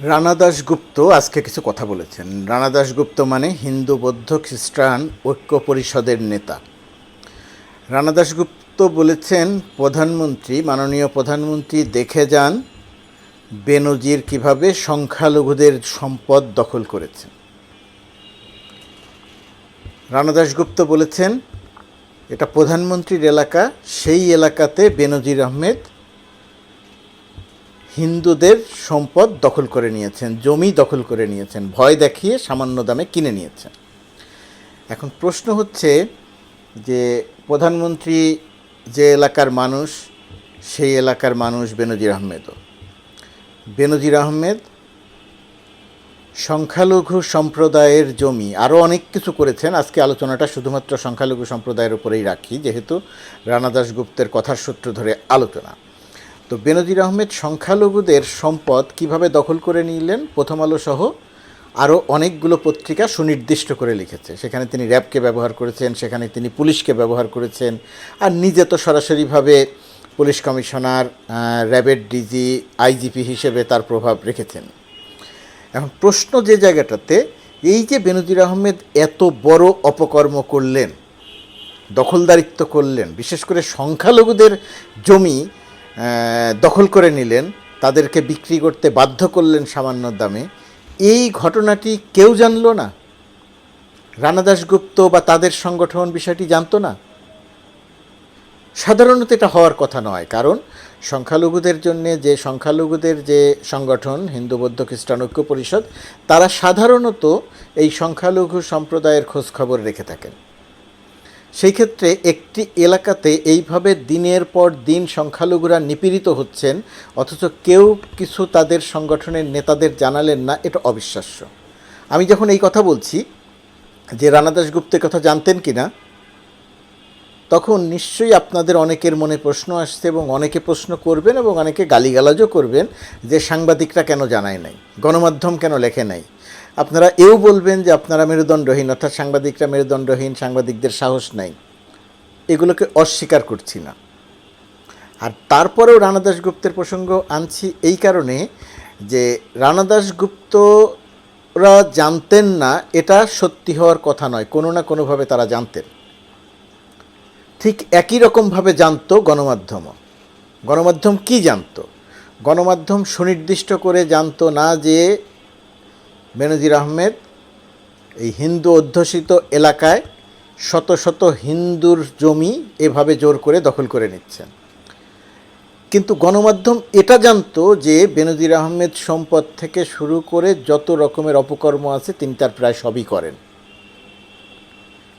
রানা দাশগুপ্ত আজকে কিছু কথা বলেছেন। রানা দাশগুপ্ত মানে হিন্দু, বৌদ্ধ, খ্রিস্টান, ঐক্য পরিষদের নেতা। রানা দাশগুপ্ত বলেছেন, প্রধানমন্ত্রী, মাননীয় প্রধানমন্ত্রী দেখে যান বেনজির কীভাবে সংখ্যালঘুদের সম্পদ দখল করেছেন। রানা দাশগুপ্ত বলেছেন, এটা প্রধানমন্ত্রীর এলাকা, সেই এলাকাতে বেনজির আহমেদ হিন্দুদের সম্পদ দখল করে নিয়েছেন, জমি দখল করে নিয়েছেন, ভয় দেখিয়ে সামান্য দামে কিনে নিয়েছেন। এখন প্রশ্ন হচ্ছে যে প্রধানমন্ত্রী যে এলাকার মানুষ, সেই এলাকার মানুষ বেনজির আহমেদও। বেনজির আহমেদ সংখ্যালঘু সম্প্রদায়ের জমি আরও অনেক কিছু করেছেন। আজকে আলোচনাটা শুধুমাত্র সংখ্যালঘু সম্প্রদায়ের উপরেই রাখি, যেহেতু রানা দাসগুপ্তের কথার সূত্র ধরে আলোচনা। তো বেনজির আহমেদ সংখ্যালঘুদের সম্পদ কীভাবে দখল করে নিলেন প্রথম আলো সহ আরও অনেকগুলো পত্রিকা সুনির্দিষ্ট করে লিখেছে। সেখানে তিনি র্যাবকে ব্যবহার করেছেন, সেখানে তিনি পুলিশকে ব্যবহার করেছেন। আর নিজে তো সরাসরিভাবে পুলিশ কমিশনার র্যাবের ডিজি, আইজিপি হিসেবে তার প্রভাব রেখেছেন। এখন প্রশ্ন যে জায়গাটাতে, এই যে বেনজির আহমেদ এত বড় অপকর্ম করলেন, দখলদারিত্ব করলেন, বিশেষ করে সংখ্যালঘুদের জমি দখল করে নিলেন, তাদেরকে বিক্রি করতে বাধ্য করলেন সামান্য দামে। এই ঘটনাটি কেউ জানলো না? রানা দাশগুপ্ত বা তাদের সংগঠন বিষয়টি জানতো না? সাধারণত এটা হওয়ার কথা নয়, কারণ সংখ্যালঘুদের জন্য যে সংখ্যালঘুদের যে সংগঠন, হিন্দু বৌদ্ধ খ্রিস্টান ঐক্য পরিষদ, তারা সাধারণত এই সংখ্যালঘু সম্প্রদায়ের খোঁজখবর রেখে থাকেন। সেই ক্ষেত্রে একটি এলাকাতে এইভাবে দিনের পর দিন সংখ্যালঘুরা নিপীড়িত হচ্ছেন, অথচ কেউ কিছু তাদের সংগঠনের নেতাদের জানালেন না, এটা অবিশ্বাস্য। আমি যখন এই কথা বলছি, যে রানা দাশগুপ্তের কথা জানতেন কি না তখন নিশ্চয়ই আপনাদের অনেকের মনে প্রশ্ন আসছে এবং অনেকে প্রশ্ন করবেন এবং অনেকে গালিগালাজও করবেন যে সাংবাদিকরা কেন জানায় নাই, গণমাধ্যম কেন লেখে নাই। আপনারা এও বলবেন যে আপনারা মেরুদণ্ডহীন, অর্থাৎ সাংবাদিকরা মেরুদণ্ডহীন, সাংবাদিকদের সাহস নাই। এগুলোকে অস্বীকার করছি না। আর তারপরেও রানা দাসগুপ্তের প্রসঙ্গ আনছি এই কারণে যে রানা দাসগুপ্তরা জানতেন না এটা সত্যি হওয়ার কথা নয়, কোনো না কোনোভাবে তারা জানতেন। ঠিক একই রকমভাবে জানতো গণমাধ্যমও গণমাধ্যম কি জানতো? গণমাধ্যম সুনির্দিষ্ট করে জানতো না যে বেনজির আহমেদ, এই হিন্দু অধ্যুষিত এলাকায় শত শত হিন্দুর জমি এভাবে জোর করে দখল করে নিচ্ছেন। কিন্তু গণমাধ্যম এটা জানতো যে বেনজির আহমেদ সম্পদ থেকে শুরু করে যত রকমের অপকর্ম আছে তিনি তার প্রায় সবই করেন।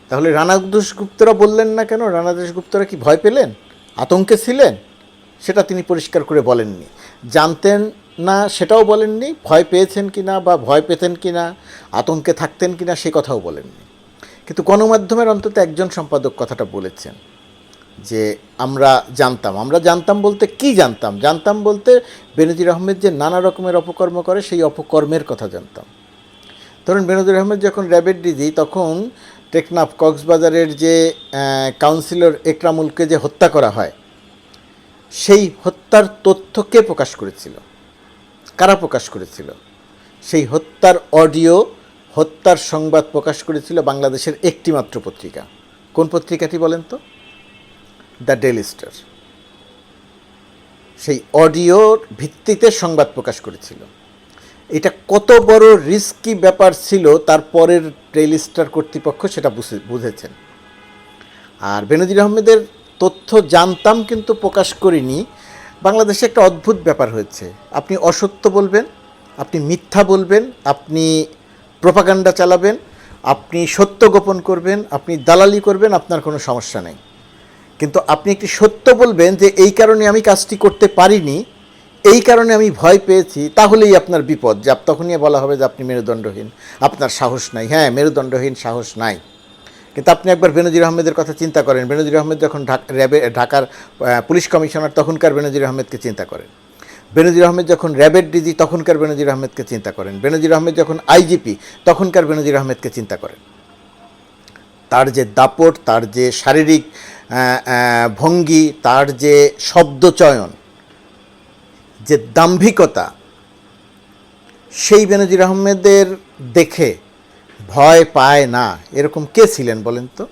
তাহলে রানা দাশগুপ্তরা বললেন না কেন? রানা দাশগুপ্তরা কি ভয় পেলেন? আতঙ্কে ছিলেন? সেটা তিনি পরিষ্কার করে বলেননি। জানতেন না, সেটাও বলেননি। ভয় পেয়েছেন কি না বা ভয় পেতেন কি না, আতঙ্কে থাকতেন কি না, সে কথাও বলেননি। কিন্তু গণমাধ্যমের অন্তত একজন সম্পাদক কথাটা বলেছেন যে আমরা জানতাম। আমরা জানতাম বলতে কি জানতাম? জানতাম বলতে বেনজির আহমেদ যে নানা রকমের অপকর্ম করে, সেই অপকর্মের কথা জানতাম। ধরুন, বেনজির আহমেদ যখন র্যাবের ডিজি, তখন টেকনাফ কক্সবাজারের যে কাউন্সিলর একরামুলকে যে হত্যা করা হয়, সেই হত্যার তথ্য কে প্রকাশ করেছিল? কারা প্রকাশ করেছিল? সেই হত্যার অডিও, হত্যার সংবাদ প্রকাশ করেছিল বাংলাদেশের একটি মাত্র পত্রিকা। কোন পত্রিকাটি বলেন তো? The Daily Star. সেই অডিওর ভিত্তিতে সংবাদ প্রকাশ করেছিল। এটা কত বড় রিস্কি ব্যাপার ছিল তারপরের ডেইলি স্টার কর্তৃপক্ষ সেটা বুঝে- বুঝেছেন। আর বেনজির আহমেদের তথ্য জানতাম কিন্তু প্রকাশ করিনি। বাংলাদেশে একটা অদ্ভুত ব্যাপার হয়েছে। আপনি অসত্য বলবেন, আপনি মিথ্যা বলবেন, আপনি প্রপাগান্ডা চালাবেন, আপনি সত্য গোপন করবেন, আপনি দালালি করবেন, আপনার কোনো সমস্যা নেই। কিন্তু আপনি একটি সত্য বলবেন যে এই কারণে আমি কাজটি করতে পারিনি, এই কারণে আমি ভয় পেয়েছি, তাহলেই আপনার বিপদ। যে তখনই বলা হবে যে আপনি মেরুদণ্ডহীন। আপনার সাহস নাই। হ্যাঁ মেরুদণ্ডহীন সাহস নাই। কিন্তু আপনি একবার বেনজির আহমেদের কথা চিন্তা করেন। বেনজির আহমেদ যখন র্যাবে, ঢাকার পুলিশ কমিশনার, তখনকার বেনজির আহমেদকে চিন্তা করেন। বেনজির আহমেদ যখন র্যাবের ডিজি তখনকার বেনজির আহমেদকে চিন্তা করেন। বেনজির আহমেদ যখন আইজিপি তখনকার বেনজির আহমেদকে চিন্তা করেন। তার যে দাপট, তার যে শারীরিক ভঙ্গি, তার যে শব্দচয়ন যে দাম্ভিকতা, সেই বেনজির আহমেদের দেখে ভয় পায় না। এরকম কে ছিলেন বলেন তো?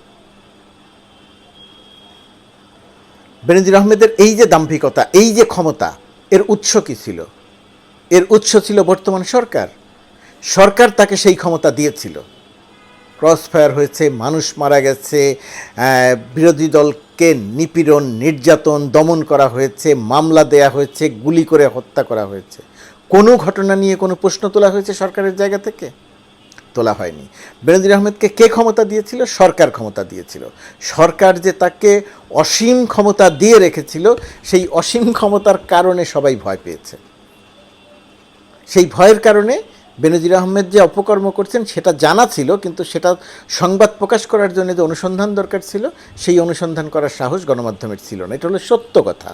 বেনজির আহমেদের এই যে দাম্ভিকতা, এই যে ক্ষমতা, এর উৎস কি ছিল? এর উৎস ছিল বর্তমান সরকার। সরকার তাকে সেই ক্ষমতা দিয়েছিল। ক্রস ফায়ার হয়েছে, মানুষ মারা গেছে বিরোধী দলকে নিপীড়ন, নির্যাতন, দমন করা হয়েছে, মামলা দেয়া হয়েছে, গুলি করে হত্যা করা হয়েছে। কোনো ঘটনা নিয়ে কোনো প্রশ্ন তোলা হয়েছে সরকারের জায়গা থেকে? তোলা হয়নি। বেনজির আহমেদকে কে ক্ষমতা দিয়েছিল? সরকার ক্ষমতা দিয়েছিল। সরকার যে তাকে অসীম ক্ষমতা দিয়ে রেখেছিল, সেই অসীম ক্ষমতার কারণে সবাই ভয় পেয়েছে। সেই ভয়ের কারণে বেনজির আহমেদ যে অপকর্ম করছেন, সেটা জানা ছিল, কিন্তু সেটা সংবাদ প্রকাশ করার জন্য যে অনুসন্ধান দরকার ছিল, সেই অনুসন্ধান করার সাহস গণমাধ্যমের ছিল না। এটা হলো সত্য কথা।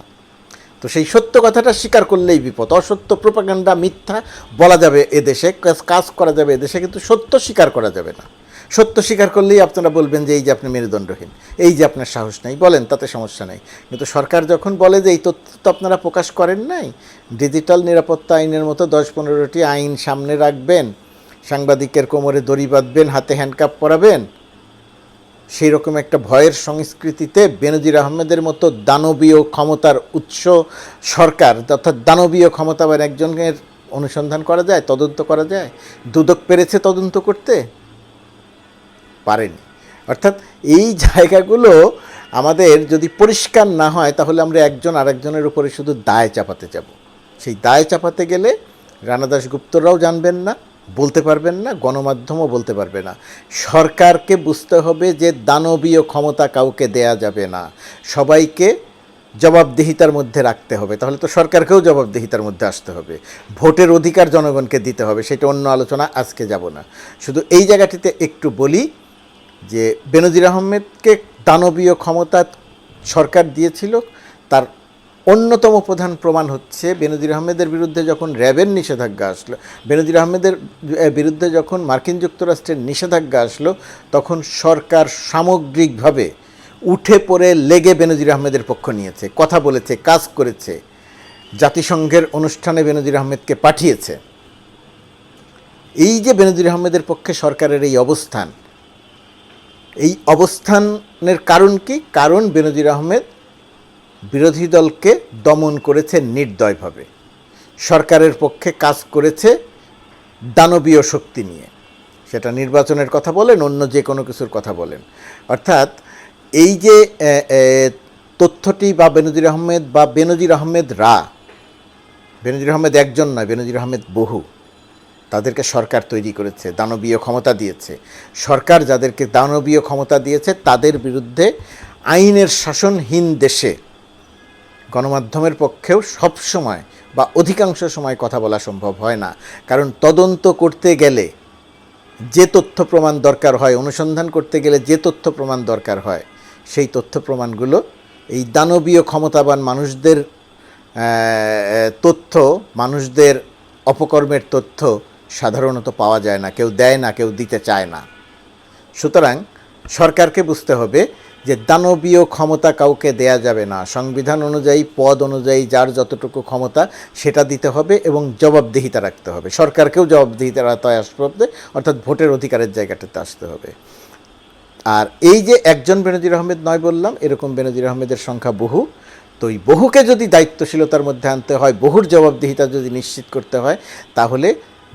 তো সেই সত্য কথাটা স্বীকার করলেই বিপদ। অসত্য প্রোপাগান্ডা মিথ্যা বলা যাবে এদেশে কাজ- করা যাবে এদেশে কিন্তু সত্য স্বীকার করা যাবে না। সত্য স্বীকার করলেই আপনারা বলবেন যে এই যে আপনি মেরুদণ্ডহীন, এই যে আপনার সাহস নাই, বলেন তাতে সমস্যা নেই। কিন্তু সরকার যখন বলে যে এই তথ্য তো আপনারা প্রকাশ করেন নাই, ডিজিটাল নিরাপত্তা আইনের মতো দশ পনেরোটি আইন সামনে রাখবেন, সাংবাদিকের কোমরে দড়ি বাঁধবেন, হাতে হ্যান্ডকাপ পরাবেন সেই রকম একটা ভয়ের সংস্কৃতিতে বেনজির আহমেদের মতো দানবীয় ক্ষমতার উৎস সরকার, অর্থাৎ দানবীয় ক্ষমতাবান একজনের অনুসন্ধান করা যায়, তদন্ত করা যায়? দুদক পেরেছে তদন্ত করতে? পারেনি। অর্থাৎ এই জায়গাগুলো আমাদের যদি পরিষ্কার না হয়, তাহলে আমরা একজন আরেকজনের উপরে শুধু দায় চাপাতে যাব। সেই দায় চাপাতে গেলে রানা দাশগুপ্তরাও জানবেন না। বলতে পারবেন না, গণমাধ্যমও বলতে পারবে না। সরকারকে বুঝতে হবে যে দানবীয় ক্ষমতা কাউকে দেয়া যাবে না। সবাইকে জবাবদিহিতার মধ্যে রাখতে হবে। তাহলে তো সরকারকেও জবাবদিহিতার মধ্যে আসতে হবে। ভোটের অধিকার জনগণকে দিতে হবে, সেটা অন্য আলোচনা, আজকে যাব না। শুধু এই জায়গাটিতে একটু বলি যে, বেনজির আহমেদকে দানবীয় ক্ষমতা সরকার দিয়েছিল, তার অন্যতম প্রধান প্রমাণ হচ্ছে বেনজির আহমেদের বিরুদ্ধে যখন র্যাবের নিষেধাজ্ঞা আসলো, বেনজির আহমেদের বিরুদ্ধে যখন মার্কিন যুক্তরাষ্ট্রের নিষেধাজ্ঞা আসলো, তখন সরকার সামগ্রিকভাবে উঠে পড়ে লেগে বেনজির আহমেদের পক্ষ নিয়েছে, কথা বলেছে, কাজ করেছে, জাতিসংঘের অনুষ্ঠানে বেনজির আহমেদকে পাঠিয়েছে। এই যে বেনজির আহমেদের পক্ষে সরকারের এই অবস্থান, এই অবস্থানের কারণ কি? কারণ বেনজির আহমেদ বিরোধী দলকে দমন করেছে নির্দয়ভাবে। সরকারের পক্ষে কাজ করেছে দানবীয় শক্তি নিয়ে। সেটা নির্বাচনের কথা বলেন, অন্য যে কোনো কিছুর কথা বলেন। অর্থাৎ এই যে তথ্যটি বা বেনজির আহমেদ বা বেনজির আহমেদ রা, বেনজির আহমেদ একজন নয়, বেনজির আহমেদ বহু, তাদেরকে সরকার তৈরি করেছে, দানবীয় ক্ষমতা দিয়েছে। সরকার যাদেরকে দানবীয় ক্ষমতা দিয়েছে, তাদের বিরুদ্ধে আইনের শাসনহীন দেশে গণমাধ্যমের পক্ষেও সব সময় বা অধিকাংশ সময় কথা বলা সম্ভব হয় না। কারণ তদন্ত করতে গেলে যে তথ্য প্রমাণ দরকার হয়, অনুসন্ধান করতে গেলে যে তথ্য প্রমাণ দরকার হয়, সেই তথ্য প্রমাণগুলো এই দানবীয় ক্ষমতাবান মানুষদের তথ্য, মানুষদের অপকর্মের তথ্য সাধারণত পাওয়া যায় না, কেউ দেয় না, কেউ দিতে চায় না। সুতরাং সরকারকে বুঝতে হবে যে দানবীয় ক্ষমতা কাউকে দেয়া যাবে না। সংবিধান অনুযায়ী, পদ অনুযায়ী যার যতটুকু ক্ষমতা সেটা দিতে হবে এবং জবাবদিহিতা রাখতে হবে। সরকারকেও জবাবদিহিতার আওতায় আসতে হবে, অর্থাৎ ভোটের অধিকারের জায়গাটাতে আসতে হবে। আর এই যে একজন বেনজির আহমেদ নয় বললাম, এরকম বেনজির আহমেদের সংখ্যা বহু। তো এই বহুকে যদি দায়িত্বশীলতার মধ্যে আনতে হয়, বহুর জবাবদিহিতা যদি নিশ্চিত করতে হয়, তাহলে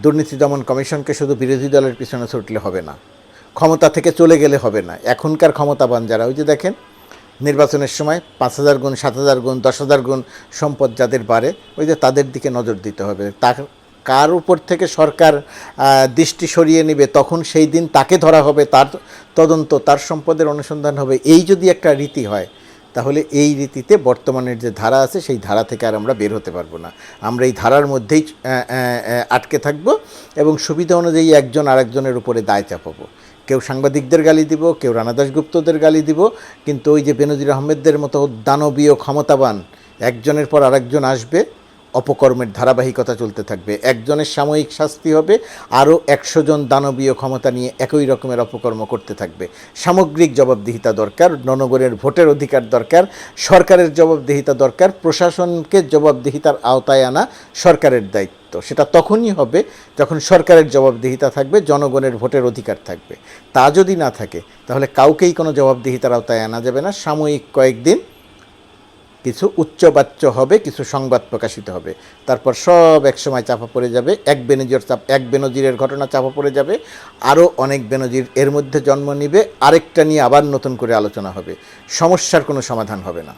দুর্নীতি দমন কমিশনকে শুধু বিরোধী দলের পিছনে ছুটলে হবে না। ক্ষমতা থেকে চলে গেলে হবে না। এখনকার ক্ষমতাবান যারা, ওই যে দেখেন, নির্বাচনের সময় পাঁচ হাজার গুণ, সাত হাজার গুণ, দশ হাজার গুণ সম্পদ যাদের বাড়ে, ওই যে তাদের দিকে নজর দিতে হবে। তার কার উপর থেকে সরকার দৃষ্টি সরিয়ে নেবে, তখন সেই দিন তাকে ধরা হবে, তার তদন্ত, তার সম্পদের অনুসন্ধান হবে, এই যদি একটা রীতি হয়, তাহলে এই রীতিতে বর্তমানের যে ধারা আছে, সেই ধারা থেকে আর আমরা বের হতে পারব না। আমরা এই ধারার মধ্যেই আটকে থাকব এবং সুবিধা অনুযায়ী একজন আরেকজনের উপরে দায় চাপাবো। কেউ সাংবাদিকদের গালি দিব, কেউ রানা দাশগুপ্তদের গালি দিব, কিন্তু ওই যে বেনজির আহমেদদের মতো দানবীয় ক্ষমতাবান, একজনের পর আরেকজন আসবে, অপকর্মের ধারাবাহিকতা চলতে থাকবে। একজনের সাময়িক শাস্তি হবে, আরও একশো জন দানবীয় ক্ষমতা নিয়ে একই রকমের অপকর্ম করতে থাকবে। সামগ্রিক জবাবদিহিতা দরকার জনগণের ভোটের অধিকার দরকার, সরকারের জবাবদিহিতা দরকার, প্রশাসনকে জবাবদিহিতার আওতায় আনা সরকারের দায়িত্ব। দায়িত্ব। সেটা তখনই হবে যখন সরকারের জবাবদিহিতা থাকবে, জনগণের ভোটের অধিকার থাকবে। তা যদি না থাকে, তাহলে কাউকেই কোনো জবাবদিহিতার আওতায় আনা যাবে না। সাময়িক কয়েকদিন কিছু উচ্চবাচ্য হবে, কিছু সংবাদ প্রকাশিত হবে। তারপর সব একসময় চাপা পড়ে যাবে। এক বেনজির চাপ, এক বেনজিরের ঘটনা চাপা পড়ে যাবে। আরও অনেক বেনজির এর মধ্যে জন্ম নিবে। আরেকটা নিয়ে আবার নতুন করে আলোচনা হবে। সমস্যার কোনো সমাধান হবে না।